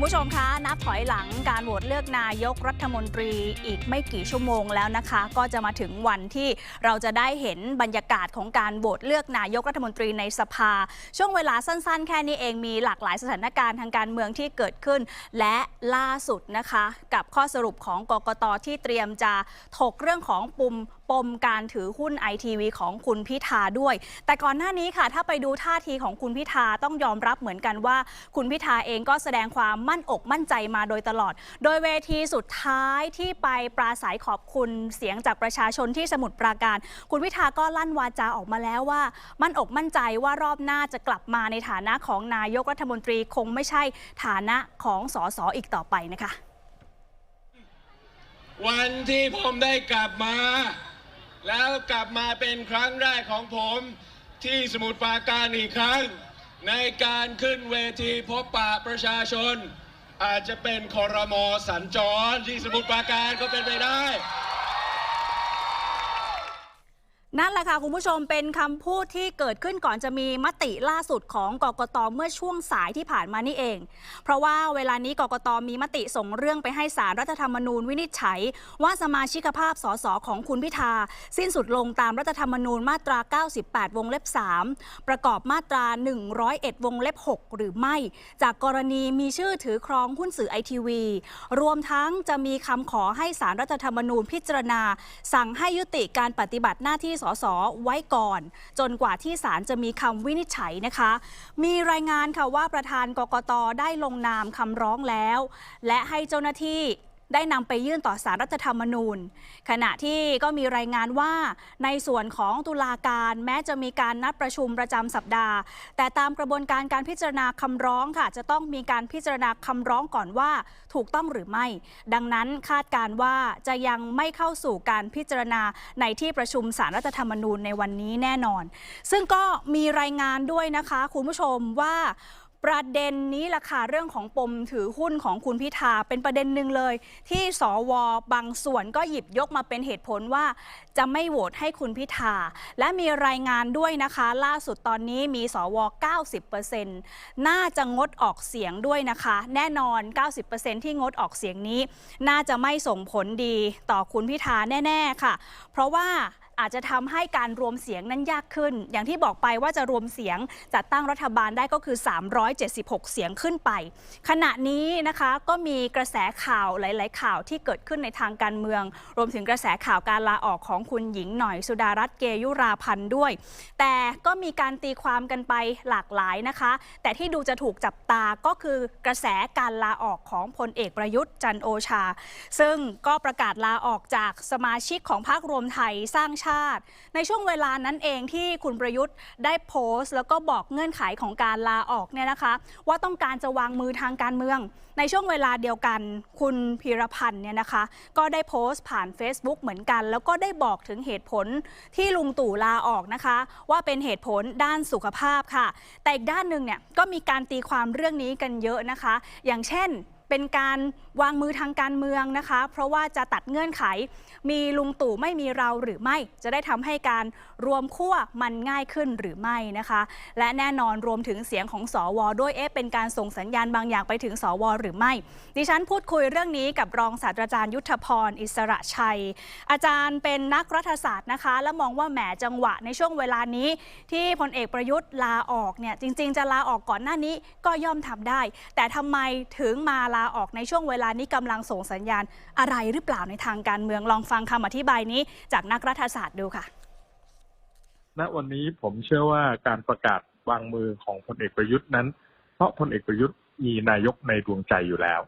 คุณผู้ชมคะ นับถอยหลังการโหวตเลือกนายกรัฐมนตรีอีกไม่กี่ชั่วโมงแล้วนะคะ ก็จะมาถึงวันที่เราจะได้เห็นบรรยากาศของการโหวตเลือกนายกรัฐมนตรีในสภา ช่วงเวลาสั้น ๆ แค่นี้เองมีหลากหลายสถานการณ์ทางการเมืองที่เกิดขึ้น และล่าสุดนะคะ กับข้อสรุปของกกตที่เตรียมจะถกเรื่องของปุ่ม ปมการถือหุ้นไอทีวีของคุณพิธาด้วย แต่ก่อนหน้านี้ค่ะ ถ้าไปดูท่าทีของคุณพิธาต้องยอมรับเหมือนกันว่า คุณพิธาเองก็แสดงความมั่นอกมั่นใจมาโดยตลอด โดยเวทีสุดท้ายที่ไปปราศัยขอบคุณเสียงจากประชาชนที่สมุทรปราการ คุณพิธาก็ลั่นวาจาออกมาแล้วว่า มั่นอกมั่นใจว่ารอบหน้าจะกลับมาในฐานะของนายกรัฐมนตรีคงไม่ใช่ฐานะของสสอีกต่อไปนะคะ วันที่ผมได้กลับมา แล้วกลับมาเป็นครั้งแรกของผมที่สมุทรปราการอีกครั้ง ในการขึ้นเวทีพบปะประชาชน อาจจะเป็นคอรมอสัญจรที่สมุทรปราการก็เป็นไปได้ นั่นแหละค่ะ คุณผู้ชมเป็นคำพูดที่เกิดขึ้นก่อนจะมีมติล่าสุดของกกตเมื่อช่วงสายที่ผ่านมานี่เอง เพราะว่าเวลานี้กกตมีมติส่งเรื่องไปให้สารรัฐธรรมนูญวินิจฉัย ว่าสมาชิกภาพสสของคุณพิธา สิ้นสุดลงตามรัฐธรรมนูญมาตรา 98 วงเล็บ 3 ประกอบมาตรา 101 วงเล็บ 6 หรือไม่ จากกรณีมีชื่อถือครองหุ้นสื่อไอทีวีรวมทั้งจะมีคำขอให้สารรัฐธรรมนูญพิจารณา สั่งให้ยุติการปฏิบัติหน้าที่สสไว้ก่อน จนกว่าที่ศาลจะมีคำวินิจฉัยนะคะ มีรายงานค่ะว่าประธานกกตได้ลงนามคำร้องแล้ว และให้เจ้าหน้าที่ ได้นำไปยื่นต่อสารรัฐธรรมนูญ ขณะที่ก็มีรายงานว่าในส่วนของตุลาการแม้จะมีการนัดประชุมประจำสัปดาห์ แต่ตามกระบวนการการพิจารณาคำร้องค่ะ จะต้องมีการพิจารณาคำร้องก่อนว่าถูกต้องหรือไม่ ดังนั้นคาดการว่าจะยังไม่เข้าสู่การพิจารณาในที่ประชุมสารรัฐธรรมนูญในวันนี้แน่นอน ซึ่งก็มีรายงานด้วยนะคะคุณผู้ชมว่า ประเด็นนี้ล่ะค่ะเรื่องของปมถือหุ้นของคุณพิธาเป็นประเด็นหนึ่งเลย ที่สวบางส่วนก็หยิบยกมาเป็นเหตุผลว่า จะไม่โหวตให้คุณพิธา และมีรายงานด้วยนะคะ ล่าสุดตอนนี้มีสว 90%น่าจะงดออกเสียงด้วยนะคะ แน่นอน 90%ที่งดออกเสียงนี้ น่าจะไม่ส่งผลดีต่อคุณพิธาแน่ ๆ ค่ะ เพราะว่า อาจจะทำให้การรวมเสียงนั้นยากขึ้น อย่างที่บอกไปว่าจะรวมเสียงจัดตั้งรัฐบาลได้ก็คือ 376 เสียงขึ้นไป ขณะนี้นะคะก็มีกระแสข่าวหลาย ๆ ข่าวที่เกิดขึ้นในทางการเมือง รวมถึงกระแสข่าวการลาออกของคุณหญิงหน่อยสุดารัตน์เกยุราพันธ์ด้วย แต่ก็มีการตีความกันไปหลากหลายนะคะ แต่ที่ดูจะถูกจับตาก็คือกระแสการลาออกของพลเอกประยุทธ์จันโอชา ซึ่งก็ประกาศลาออกจากสมาชิกของพรรครวมไทยสร้างชาติ ในช่วงเวลานั้นเองที่คุณประยุทธ์ได้โพสต์ แล้วก็บอกเงื่อนไขของการลาออกเนี่ยนะคะ ว่าต้องการจะวางมือทางการเมือง ในช่วงเวลาเดียวกันคุณพีรพันธ์เนี่ยนะคะ ก็ได้โพสต์ผ่าน Facebook เหมือนกัน แล้วก็ได้บอกถึงเหตุผลที่ลุงตู่ลาออกนะคะ ว่าเป็นเหตุผลด้านสุขภาพค่ะ แต่อีกด้านหนึ่งเนี่ยก็มีการตีความเรื่องนี้กันเยอะนะคะ อย่างเช่น เป็นการวางมือทางการเมืองนะคะ เพราะว่าจะตัดเงื่อนไข มีลุงตู่ไม่มีเราหรือไม่ จะได้ทำให้การรวมขั้วมันง่ายขึ้นหรือไม่นะคะ และแน่นอนรวมถึงเสียงของสวด้วยเอ๊ะเป็นการส่งสัญญาณบางอย่างไปถึงสวหรือไม่ ดิฉันพูดคุยเรื่องนี้กับรองศาสตราจารย์ยุทธพรอิสระชัย อาจารย์เป็นนักรัฐศาสตร์นะคะ และมองว่าแหมจังหวะในช่วงเวลานี้ ที่พลเอกประยุทธ์ลาออกเนี่ยจริง ๆ จะลาออกก่อนหน้านี้ก็ย่อมทำได้ แต่ทำไมถึงมาลาออกในช่วงเวลานี้กำลังส่งสัญญาณอะไรหรือเปล่าในทางการเมืองลองฟังคำอธิบายนี้ จากนักรัฐศาสตร์ดูค่ะ ณวันนี้ผมเชื่อว่าการประกาศวางมือของพลเอกประยุทธ์นั้น เพราะพลเอกประยุทธ์มีนายกในดวงใจอยู่แล้ว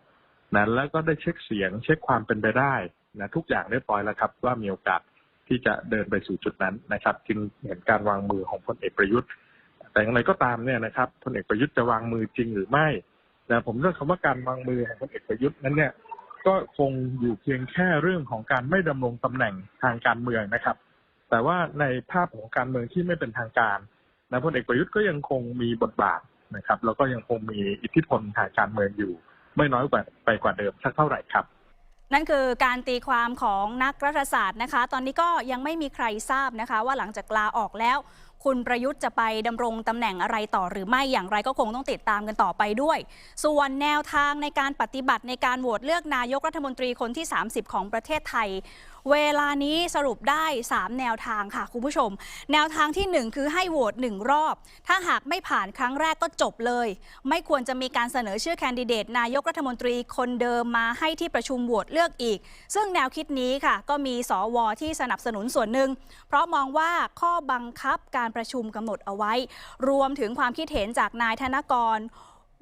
นะแล้วก็ได้เช็คเสียงเช็คความเป็นไปได้นะทุกอย่างเรียบร้อยแล้วครับ ว่ามีโอกาสที่จะเดินไปสู่จุดนั้นนะครับจึงเห็นการวางมือของพลเอกประยุทธ์ แต่อย่างไรก็ตามเนี่ยนะครับพลเอกประยุทธ์จะวางมือจริงหรือไม่ นะผมเรื่องคำว่าการวางมือของพลเอกประยุทธ์นั้นเนี่ย ก็คงอยู่เพียงแค่เรื่องของการไม่ดำรงตำแหน่งทางการเมืองนะครับ แต่ว่าในภาพของการเมืองที่ไม่เป็นทางการนะพลเอกประยุทธ์ก็ยังคงมีบทบาทนะครับ แล้วก็ยังคงมีอิทธิพลทางการเมืองอยู่ ไม่น้อยกว่าไปกว่าเดิมสักเท่าไหร่ครับนั่นคือการตีความของนักรัฐศาสตร์นะคะ ตอนนี้ก็ยังไม่มีใครทราบนะคะ ว่าหลังจากลาออกแล้ว คุณประยุทธ์จะไปดำรงตำแหน่งอะไรต่อหรือไม่อย่างไรก็คงต้องติดตามกันต่อไปด้วย ส่วนแนวทางในการปฏิบัติในการโหวตเลือกนายกรัฐมนตรีคนที่ 30 ของประเทศไทย เวลานี้สรุปได้ 3 แนวทางค่ะคุณผู้ชม แนวทางทีหนึ่1 คือให้โหวต1 รอบ ถ้าหากไม่ผ่านครั้งแรกก็จบเลย ไม่ควรจะมีการเสนอชื่อแคนดิเดตนายกรัฐมนตรีคนเดิมมาให้ที่ประชุมโหวตเลือกอีก ซึ่งแนวคิดนี้ค่ะ ก็มีสวที่สนับสนุนส่วนหนึ่ง เพราะมองว่าข้อบังคับการประชุมกำหนดเอาไว้ รวมถึงความคิดเห็นจากนายธนกร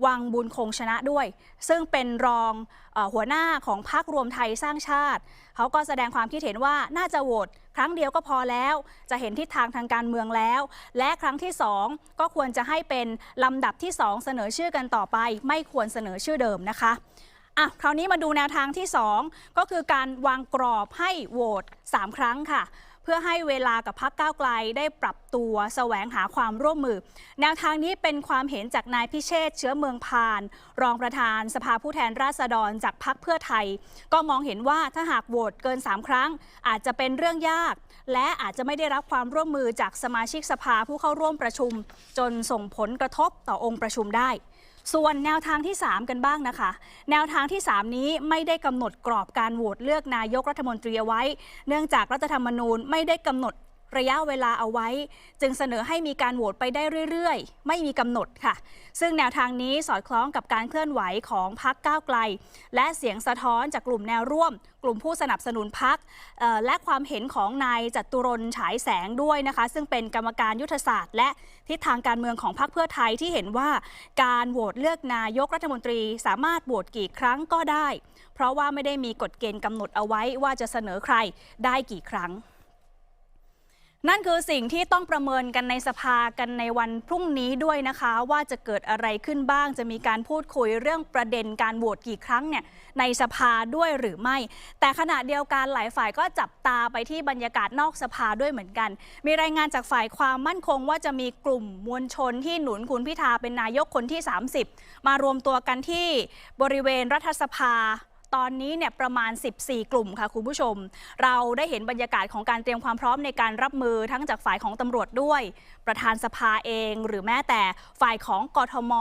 วังบุญคงชนะด้วย ซึ่งเป็นรองออหัวหน้าของพรรครวมไทยสร้างชาติ เขาก็แสดงความคิดเห็นว่าน่าจะโหวตครั้งเดียวก็พอแล้ว จะเห็นทิศทางทางการเมืองแล้ว และครั้งที่ 2 ก็ควรจะให้เป็นลำดับที่ 2 เสนอชื่อกันต่อไป ไม่ควรเสนอชื่อเดิมนะคะอะคราวนี้มาดูแนวทางที่ 2 ก็คือการวางกรอบให้โหวต3 ครั้งค่ะ เพื่อให้เวลากับพักก้าวไกลได้ปรับตัวแสวงหาความร่วมมือ แนวทางนี้เป็นความเห็นจากนายพิเชษเชื้อเมืองพาน รองประธานสภาผู้แทนราษฎรจากพักเพื่อไทย ก็มองเห็นว่าถ้าหากโหวตเกิน 3 ครั้ง อาจจะเป็นเรื่องยาก และอาจจะไม่ได้รับความร่วมมือจากสมาชิกสภาผู้เข้าร่วมประชุม จนส่งผลกระทบต่อองค์ประชุมได้ ส่วนแนวทางที่ 3 กันบ้างนะคะ แนวทางที่ 3 นี้ไม่ได้กำหนดกรอบการโหวตเลือกนายกรัฐมนตรีเอาไว้ เนื่องจากรัฐธรรมนูญไม่ได้กำหนด ระยะเวลาเอาไว้ จึงเสนอให้มีการโหวตไปได้เรื่อยๆ ไม่มีกำหนดค่ะ ซึ่งแนวทางนี้สอดคล้องกับการเคลื่อนไหวของพักก้าวไกล และเสียงสะท้อนจากกลุ่มแนวร่วม กลุ่มผู้สนับสนุนพักและความเห็นของนายจัตุรนฉายแสงด้วยนะคะ ซึ่งเป็นกรรมการยุทธศาสตร์ และทิศทางการเมืองของพรรคเพื่อไทยที่เห็นว่าการโหวตเลือกนายกรัฐมนตรีสามารถโหวตกี่ครั้งก็ได้ เพราะว่าไม่ได้มีกฎเกณฑ์กำหนดเอาไว้ว่าจะเสนอใครได้กี่ครั้ง นั่นคือสิ่งที่ต้องประเมินกันในสภากันในวันพรุ่งนี้ด้วยนะคะ ว่าจะเกิดอะไรขึ้นบ้าง จะมีการพูดคุยเรื่องประเด็นการโหวตกี่ครั้งเนี่ยในสภาด้วยหรือไม่ แต่ขณะเดียวกันหลายฝ่ายก็จับตาไปที่บรรยากาศนอกสภาด้วยเหมือนกัน มีรายงานจากฝ่ายความมั่นคงว่าจะมีกลุ่มมวลชนที่หนุนคุณพิธาเป็นนายกคนที่ 30 มารวมตัวกันที่บริเวณรัฐสภา ตอนนี้เนี่ยประมาณ 14 กลุ่มค่ะคุณผู้ชม เราได้เห็นบรรยากาศของการเตรียมความพร้อมในการรับมือทั้งจากฝ่ายของตำรวจด้วย ประธานสภาเอง หรือแม้แต่ฝ่ายของกทม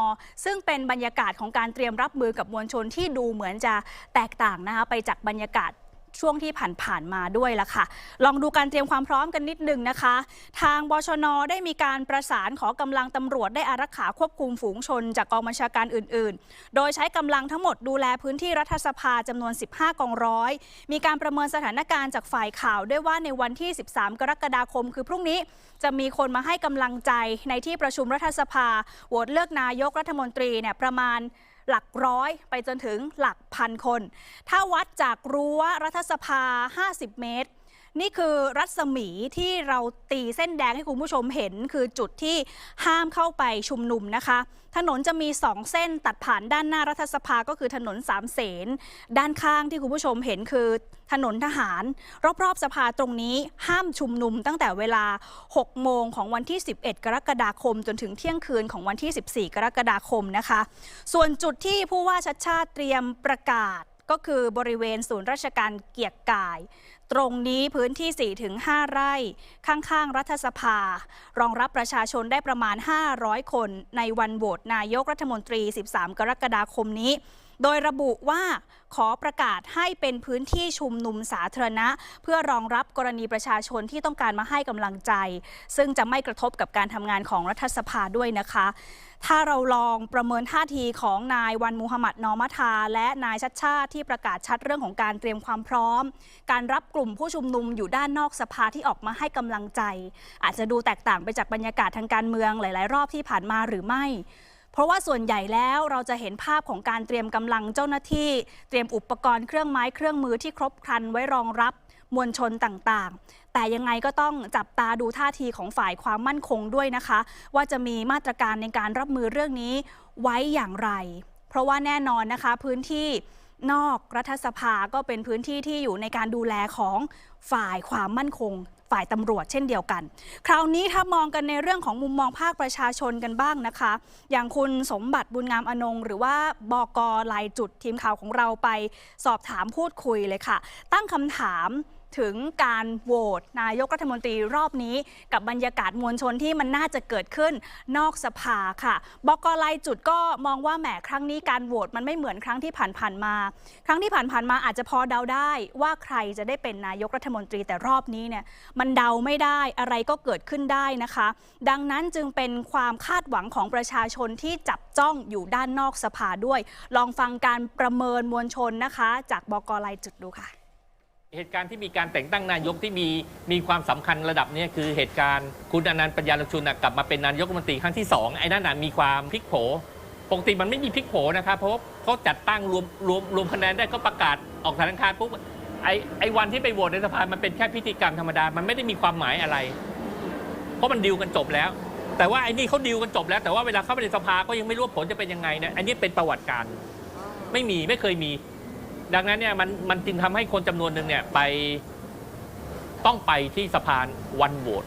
ซึ่งเป็นบรรยากาศของการเตรียมรับมือกับมวลชนที่ดูเหมือนจะแตกต่างนะคะไปจากบรรยากาศ ช่วงที่ผ่านๆมาด้วยละค่ะ ลองดูการเตรียมความพร้อมกันนิดนึงนะคะ ทางบชนได้มีการประสานขอกำลังตำรวจได้อารักขาควบคุมฝูงชน จากกองบัญชาการอื่น ๆ โดยใช้กำลังทั้งหมดดูแลพื้นที่รัฐสภาจำนวน 15 กองร้อย มีการประเมินสถานการณ์จากฝ่ายข่าวด้วยว่าในวันที่ 13 กรกฎาคม คือพรุ่งนี้จะมีคนมาให้กำลังใจในที่ประชุมรัฐสภาโหวตเลือกนายกรัฐมนตรีเนี่ยประมาณ หลักร้อยไปจนถึงหลักพันคน ถ้าวัดจากรั้วรัฐสภา 50 เมตร นี่คือรัศมีที่เราตีเส้นแดงให้คุณผู้ชมเห็น คือจุดที่ห้ามเข้าไปชุมนุมนะคะ ถนนจะมี 2 เส้นตัดผ่านด้านหน้ารัฐสภาก็คือถนนสามเสนด้านข้างที่คุณผู้ชมเห็นคือถนนทหาร รอบๆสภาตรงนี้ห้ามชุมนุมตั้งแต่เวลา 6 โมงของวันที่ 11 กรกฎาคม จนถึงเที่ยงคืนของวันที่ 14 กรกฎาคมนะคะ ส่วนจุดที่ผู้ว่าชัดชาติเตรียมประกาศ ก็คือบริเวณศูนย์ราชการเกียรติกาย ตรงนี้พื้นที่ 4-5 ไร่ ข้างๆ รัฐสภา รองรับประชาชนได้ประมาณ 500 คน ในวันโหวตนายกรัฐมนตรี 13 กรกฎาคมนี้ โดยระบุว่าขอประกาศให้เป็นพื้นที่ชุมนุมสาธารณะ เพื่อรองรับกรณีประชาชนที่ต้องการมาให้กำลังใจ ซึ่งจะไม่กระทบกับการทำงานของรัฐสภาด้วยนะคะ ถ้าเราลองประเมินท่าทีของนายวันมูฮัมหมัดนอมัทา และนายชัดชาติที่ประกาศชัดเรื่องของการเตรียมความพร้อม การรับกลุ่มผู้ชุมนุมอยู่ด้านนอกสภาที่ออกมาให้กำลังใจ อาจจะดูแตกต่างไปจากบรรยากาศทางการเมืองหลาย ๆ รอบที่ผ่านมาหรือไม่ ราะว่าส่วนใหญ่แล้วเราจะเห็นภาพของการเตรียมกำลังเจ้าหน้าที่ เตรียมอุปกรณ์เครื่องไม้เครื่องมือที่ครบครันไว้รองรับมวลชนต่างๆ แต่ยังไงก็ต้องจับตาดูท่าทีของฝ่ายความมั่นคงด้วยนะคะ ว่าจะมีมาตรการในการรับมือเรื่องนี้ไว้อย่างไร เพราะว่าแน่นอนนะคะพื้นที่นอกรัฐสภาก็เป็นพื้นที่ที่อยู่ในการดูแลของฝ่ายความมั่นคง ฝ่ายตำรวจเช่นเดียวกัน คราวนี้ถ้ามองกันในเรื่องของมุมมองภาคประชาชนกันบ้างนะคะ อย่างคุณสมบัติบุญงามอนงหรือว่าบอกลายจุดทีมข่าวของเราไป สอบถามพูดคุยเลยค่ะ ตั้งคำถาม ถึงการโหวตนายกรัฐมนตรีรอบนี้ กับบรรยากาศมวลชนที่มันน่าจะเกิดขึ้นนอกสภาค่ะบกไลจุดก็มองว่าแหมครั้งนี้การโหวตมันไม่เหมือนครั้งที่ผ่านๆมา ครั้งที่ผ่านๆมาอาจจะพอเดาได้ว่าใครจะได้เป็นนายกรัฐมนตรีแต่รอบนี้เนี่ยมันเดาไม่ได้อะไรก็เกิดขึ้นได้นะคะ ดังนั้นจึงเป็นความคาดหวังของประชาชนที่จับจ้องอยู่ด้านนอกสภาด้วย ลองฟังการประเมินมวลชนนะคะ จากบกไลจุดดูค่ะ เหตุการณ์ที่มีการแต่งตั้งนายกที่มีมีความสำคัญระดับนี้คือเหตุการณ์คุณอนันต์ปัญญาลชุนกลับมาเป็นนายกรัฐมนตรีครั้งที่สองไอ้นั่นน่ะมีความพลิกโผปกติมันไม่มีพลิกโผนะครับเพราะเขาจัดตั้งรวมรวมรวมคะแนนได้ก็ประกาศออกแถลงการปุ๊บไอ้ไอ้วันที่ไปโหวตในสภามันเป็นแค่พิธีกรรมธรรมดา มันไม่ได้มีความหมายอะไร เพราะมันดิวกันจบแล้ว แต่ว่าไอ้นี่เขาดิวกันจบแล้วแต่ว่าเวลาเข้าไปในสภาก็ยังไม่รู้ผลจะเป็นยังไงนะอันนี้เป็นประวัติการไม่มีไม่เคยมี ดังนั้นเนี่ยมันมันจึงทำให้คนจำนวนหนึ่งเนี่ยไปต้องไปที่สะพานวันโหวต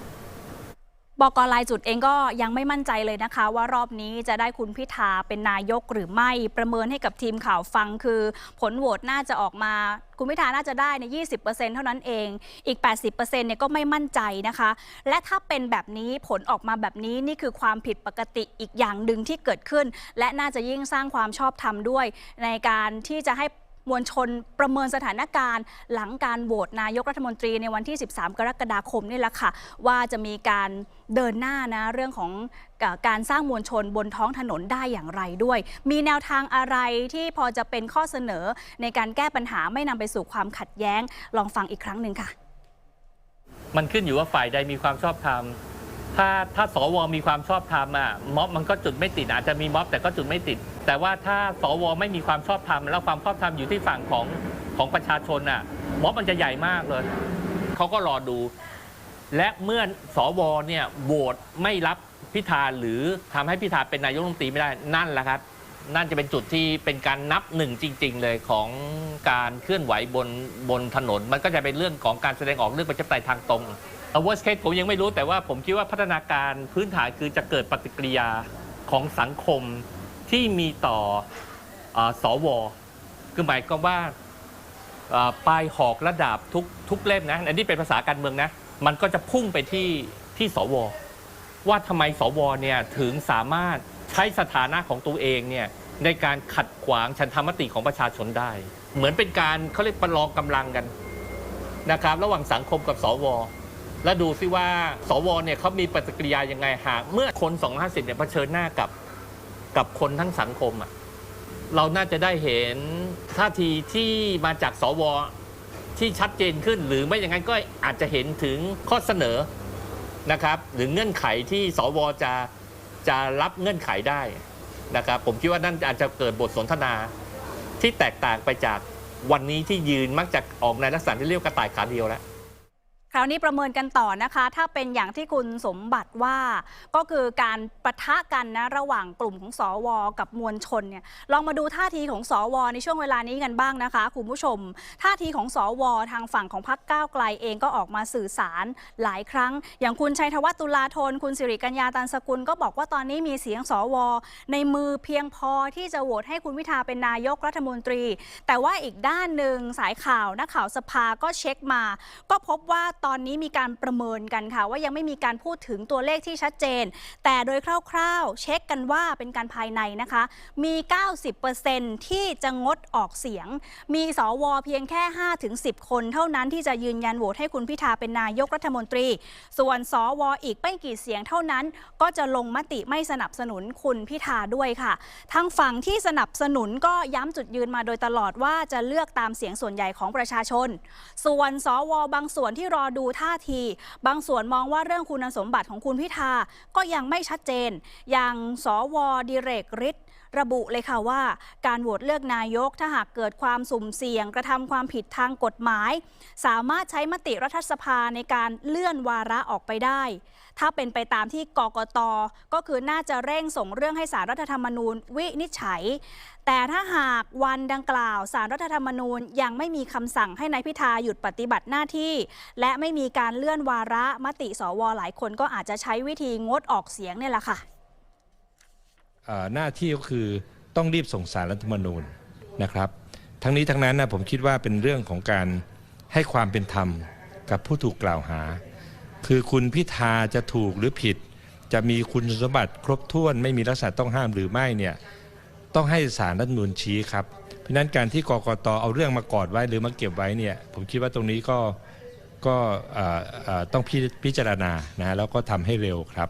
บกลายจุดเองก็ยังไม่มั่นใจเลยนะคะ ว่ารอบนี้จะได้คุณพิธาเป็นนายกหรือไม่ประเมินให้กับทีมข่าวฟังคือ ผลโหวตน่าจะออกมา คุณพิธาน่าจะได้ใน 20%เท่านั้นเอง อีก 80%เนี่ยก็ไม่มั่นใจนะคะ และถ้าเป็นแบบนี้ผลออกมาแบบนี้นี่คือความผิดปกติอีกอย่างหนึ่งที่เกิดขึ้น และน่าจะยิ่งสร้างความชอบธรรมด้วย ในการที่จะให้ มวลชนประเมินสถานการณ์ หลังการโหวตนายกรัฐมนตรีในวันที่ 13 กรกฎาคมนี่แหละค่ะ ว่าจะมีการเดินหน้านะเรื่องของการสร้างมวลชนบนท้องถนนได้อย่างไรด้วย มีแนวทางอะไรที่พอจะเป็นข้อเสนอในการแก้ปัญหาไม่นำไปสู่ความขัดแย้ง ลองฟังอีกครั้งหนึ่งค่ะ มันขึ้นอยู่ว่าฝ่ายใดมีความชอบธรรม ถ้าถ้าสวมีความชอบธรรมอะม็อบมันก็จุดไม่ติดอาจจะมีม็อบแต่ก็จุดไม่ติด แต่ว่าถ้าสวไม่มีความชอบธรรมแล้วความชอบธรรมอยู่ที่ฝั่งของของประชาชนอะม็อบมันจะใหญ่มากเลยเขาก็รอดู และเมื่อสวเนี่ยโหวตไม่รับพิธาหรือทำให้พิธาเป็นนายกรัฐมนตรีไม่ได้นั่นแหละครับ นั่นจะเป็นจุดที่เป็นการนับหนึ่งจริง ๆ เลยของการเคลื่อนไหวบนบนถนน มันก็จะเป็นเรื่องของการแสดงออกเรื่องประชาธิปไตยทางตรง worst case ผมยังไม่รู้แต่ว่าผมคิดว่าพัฒนาการพื้นฐานคือจะเกิดปฏิกิริยาของสังคมที่มีต่ออสวคือหมายความว่าปลายหอกระดับทุกทุกเล่มนะอันนี้เป็นภาษาการเมืองนะ มันก็จะพุ่งไปที่ที่สว ว่าทำไมสวเนี่ยถึงสามารถใช้สถานะของตัวเองเนี่ยในการขัดขวางฉันธรรมติของประชาชนได้ เหมือนเป็นการเขาเรียกประลองกำลังกันนะครับ ระหว่างสังคมกับสว แล้วดูซิว่าสวเนี่ยเขามีปฏิกิริยายังไงหากเมื่อคน 250เนี่ยเผชิญหน้ากับกับคนทั้งสังคมอะเราน่าจะได้เห็นท่าทีที่มาจากสวที่ชัดเจนขึ้น หรือไม่อย่างนั้นก็อาจจะเห็นถึงข้อเสนอนะครับ หรือเงื่อนไขที่สวจะจะรับเงื่อนไขได้นะครับ ผมคิดว่านั่นอาจจะเกิดบทสนทนาที่แตกต่างไปจากวันนี้ที่ยืนมักจะออกในลักษณะที่เรียกกระต่ายขาเดียวแล้ว คราวนี้ประเมินกันต่อนะคะ ถ้าเป็นอย่างที่คุณสมบัติว่า ก็คือการปะทะกันนะระหว่างกลุ่มของสวกับมวลชนเนี่ยลองมาดูท่าทีของสวในช่วงเวลานี้กันบ้างนะคะคุณผู้ชม ท่าทีของสวทางฝั่งของพรรคก้าวไกลเองก็ออกมาสื่อสารหลายครั้ง อย่างคุณชัยธวัฒน์ตุลาธน คุณสิริกัญญาตันสกุลก็บอกว่าตอนนี้มีเสียงสวในมือเพียงพอที่จะโหวตให้คุณพิธาเป็นนายกรัฐมนตรี แต่ว่าอีกด้านหนึ่งสายข่าวนักข่าวสภาก็เช็คมา ก็พบว่าตอนนี้มีการประเมินกันค่ะ ว่ายังไม่มีการพูดถึงตัวเลขที่ชัดเจน แต่โดยคร่าวๆ เช็คกันว่าเป็นการภายในนะคะ มี 90%ที่จะงดออกเสียง มีสวเพียงแค่ 5-10 คน เท่านั้นที่จะยืนยันโหวตให้คุณพิธาเป็นนายกรัฐมนตรี ส่วนสวอีกไม่กี่เสียงเท่านั้น ก็จะลงมติไม่สนับสนุนคุณพิธาด้วยค่ะทางฝั่งที่สนับสนุนก็ย้ำจุดยืนมาโดยตลอดว่าจะเลือกตามเสียงส่วนใหญ่ของประชาชน ส่วนสวบางส่วนที่รอดูท่าที บางส่วนมองว่าเรื่องคุณสมบัติของคุณพิธาก็ยังไม่ชัดเจน อย่างสวดิเรกฤทธิ์ระบุเลยค่ะว่า การโหวตเลือกนายกถ้าหากเกิดความสุ่มเสี่ยง กระทำความผิดทางกฎหมาย สามารถใช้มติรัฐสภาในการเลื่อนวาระออกไปได้ถ้าเป็นไปตามที่กกตก็คือน่าจะเร่งส่งเรื่องให้สารรัฐธรรมนูญวินิจฉัย แต่ถ้าหากวันดังกล่าวสารรัฐธรรมนูญยังไม่มีคำสั่งให้นายพิธาหยุดปฏิบัติหน้าที่ และไม่มีการเลื่อนวาระมติสวหลายคนก็อาจจะใช้วิธีงดออกเสียงเนี่ยแหละค่ะหน้าที่ก็คือต้องรีบส่งสารรัฐธรรมนูญนะครับ ทั้งนี้ทั้งนั้นนะผมคิดว่าเป็นเรื่องของการให้ความเป็นธรรมกับผู้ถูกกล่าวหา คือคุณพิธาจะถูกหรือผิด จะมีคุณสมบัติครบถ้วนไม่มีลักษณะต้องห้ามหรือไม่เนี่ยต้องให้สารรัฐมนูญชี้ครับ เพราะนั้นการที่กกตเอาเรื่องมากอดไว้หรือมาเก็บไว้เนี่ยผมคิดว่าตรงนี้ก็ก็ต้องพิพิจารณานะฮะแล้วก็ทำให้เร็วครับ